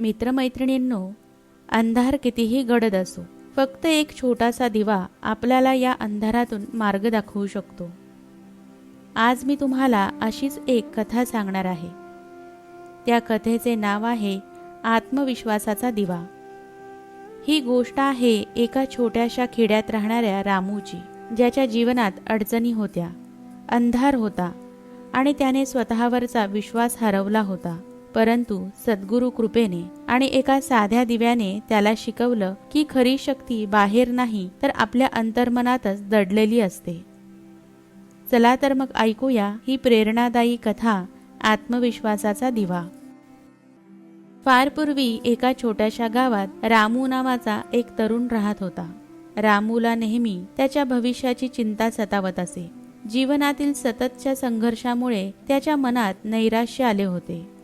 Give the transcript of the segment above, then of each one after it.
मित्रमैत्रिणींनो अंधार कितीही गडद असो फक्त एक छोटासा दिवा आपल्याला या अंधारातून मार्ग दाखवू शकतो. आज मी तुम्हाला अशीच एक कथा सांगणार आहे. त्या कथेचे नाव आहे आत्मविश्वासाचा दिवा. ही गोष्ट आहे एका छोट्याशा खेड्यात राहणाऱ्या रामूची ज्याच्या जीवनात अडचणी होत्या अंधार होता आणि त्याने स्वतःवरचा विश्वास हरवला होता. परंतु सद्गुरु कृपेने आणि एका साध्या दिव्याने त्याला शिकवलं की खरी शक्ती बाहेर नाही तर आपल्या अंतर्मनातच दडलेली असते. चला तर मग ऐकूया ही प्रेरणादायी कथा आत्मविश्वासाचा दिवा. फार पूर्वी एका छोट्याशा गावात रामू नावाचा एक तरुण राहत होता. रामूला नेहमी त्याच्या भविष्याची चिंता सतावत असे. जीवनातील सततच्या संघर्षामुळे त्याच्या मनात नैराश्य आले होते.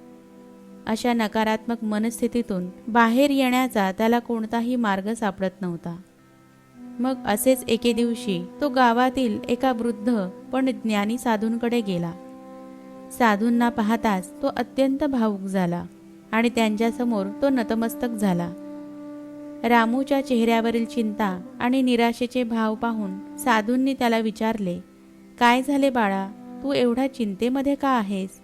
अशा नकारात्मक मनस्थितीतून बाहेर येण्याचा त्याला कोणताही मार्ग सापडत नव्हता. मग असेच एके दिवशी तो गावातील एका वृद्ध पण ज्ञानी साधूंकडे गेला. साधूंना पाहताच तो अत्यंत भावुक झाला आणि त्यांच्यासमोर तो नतमस्तक झाला. रामूच्या चेहऱ्यावरील चिंता आणि निराशेचे भाव पाहून साधूंनी त्याला विचारले काय झाले बाळा? तू एवढा चिंतेमध्ये का आहेस?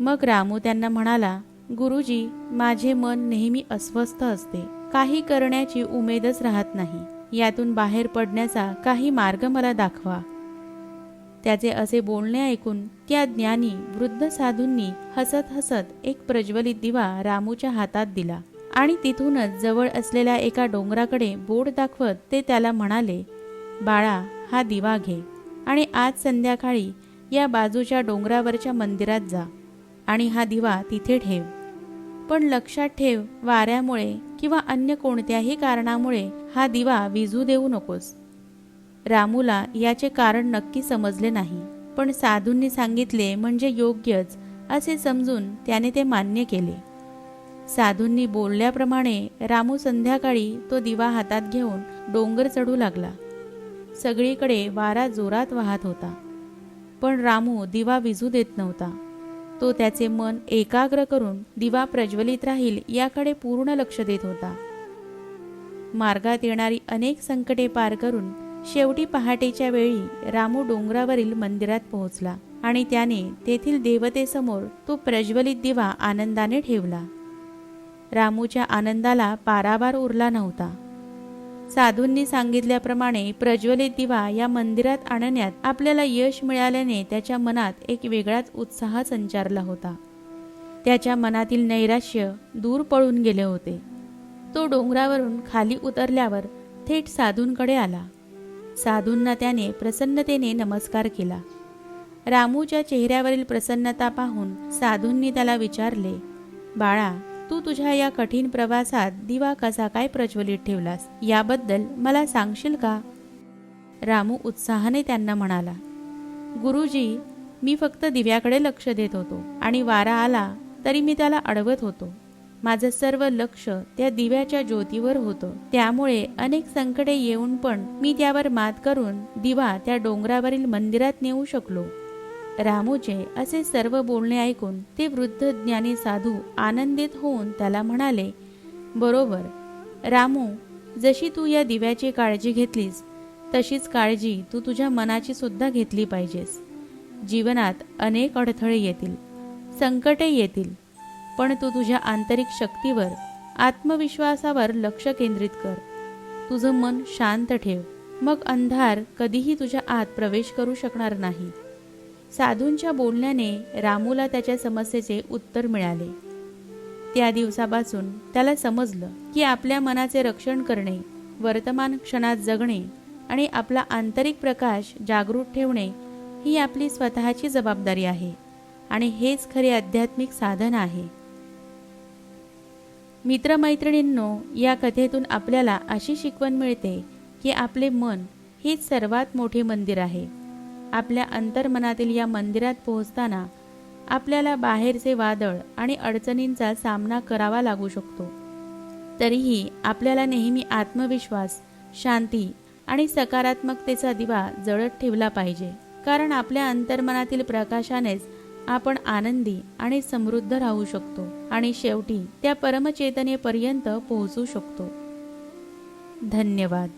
मग रामू त्यांना म्हणाला गुरुजी माझे मन नेहमी अस्वस्थ असते. काही करण्याची उमेदच राहत नाही. यातून बाहेर पडण्याचा काही मार्ग मला दाखवा. त्याचे असे बोलणे ऐकून त्या ज्ञानी वृद्ध साधूंनी हसत हसत एक प्रज्वलित दिवा रामूच्या हातात दिला आणि तिथूनच जवळ असलेल्या एका डोंगराकडे बोट दाखवत ते त्याला म्हणाले बाळा हा दिवा घे आणि आज संध्याकाळी या बाजूच्या डोंगरावरच्या मंदिरात जा. आणि हा दिवा तिथे ठेव. पण लक्षात ठेव वाऱ्यामुळे किंवा अन्य कोणत्याही कारणामुळे हा दिवा विजू देऊ नकोस. रामूला याचे कारण नक्की समजले नाही पण साधूंनी सांगितले म्हणजे योग्यच असे समजून त्याने ते मान्य केले. साधूंनी बोलल्याप्रमाणे रामू संध्याकाळी तो दिवा हातात घेऊन डोंगर चढू लागला. सगळीकडे वारा जोरात वाहत होता. पण रामू दिवा विजू देत नव्हता. तो त्याचे मन एकाग्र करून दिवा प्रज्वलित राहील याकडे पूर्ण लक्ष देत होता. मार्गात येणारी अनेक संकटे पार करून शेवटी पहाटेच्या वेळी रामू डोंगरावरील मंदिरात पोहोचला आणि त्याने तेथील देवतेसमोर तो प्रज्वलित दिवा आनंदाने ठेवला. रामूच्या आनंदाला पारावार उरला नव्हता. साधूंनी सांगितल्याप्रमाणे प्रज्वलित दिवा या मंदिरात आणण्यात आपल्याला यश मिळाल्याने त्याच्या मनात एक वेगळाच उत्साह संचारला होता. त्याच्या मनातील नैराश्य दूर पळून गेले होते. तो डोंगरावरून खाली उतरल्यावर थेट साधूंकडे आला. साधूंना त्याने प्रसन्नतेने नमस्कार केला. रामूच्या चेहऱ्यावरील प्रसन्नता पाहून साधूंनी त्याला विचारले बाळा तू तुझ्या या कठीण प्रवासात दिवा कसा काय प्रज्वलित ठेवलास? याबद्दल मला सांगशील का? रामू उत्साहाने त्यांना म्हणाला गुरुजी मी फक्त दिव्याकडे लक्ष देत होतो आणि वारा आला तरी मी त्याला अडवत होतो. माझं सर्व लक्ष त्या दिव्याच्या ज्योतीवर होतं. त्यामुळे अनेक संकटे येऊन पण मी त्यावर मात करून दिवा त्या डोंगरावरील मंदिरात नेऊ शकलो. रामूचे असे सर्व बोलणे ऐकून ते वृद्ध ज्ञानी साधू आनंदित होऊन त्याला म्हणाले बरोबर. रामू जशी तू या दिव्याची काळजी घेतलीस तशीच काळजी तू तुझ्या मनाची सुद्धा घेतली पाहिजेस. जीवनात अनेक अडथळे येतील संकटे येतील पण तू तुझ्या आंतरिक शक्तीवर आत्मविश्वासावर लक्ष केंद्रित कर. तुझं मन शांत ठेव. मग अंधार कधीही तुझ्या आत प्रवेश करू शकणार नाही. साधूंच्या बोलण्याने रामूला त्याच्या समस्येचे उत्तर मिळाले. त्या दिवसापासून त्याला समजलं की आपल्या मनाचे रक्षण करणे वर्तमान क्षणात जगणे आणि आपला आंतरिक प्रकाश जागृत ठेवणे ही आपली स्वतःची जबाबदारी आहे आणि हेच खरे आध्यात्मिक साधन आहे. मित्रमैत्रिणींनो या कथेतून आपल्याला अशी शिकवण मिळते की आपले मन हेच सर्वात मोठे मंदिर आहे. आपल्या अंतर्मनातील या मंदिरात पोहोचताना आपल्याला बाहेरचे वादळ आणि अडचणींचा सामना करावा लागू शकतो. तरीही आपल्याला नेहमी आत्मविश्वास शांती आणि सकारात्मकतेचा दिवा जळत ठेवला पाहिजे. कारण आपल्या अंतर्मनातील प्रकाशानेच आपण आनंदी आणि समृद्ध राहू शकतो आणि शेवटी त्या परमचेतनेपर्यंत पोहोचू शकतो. धन्यवाद.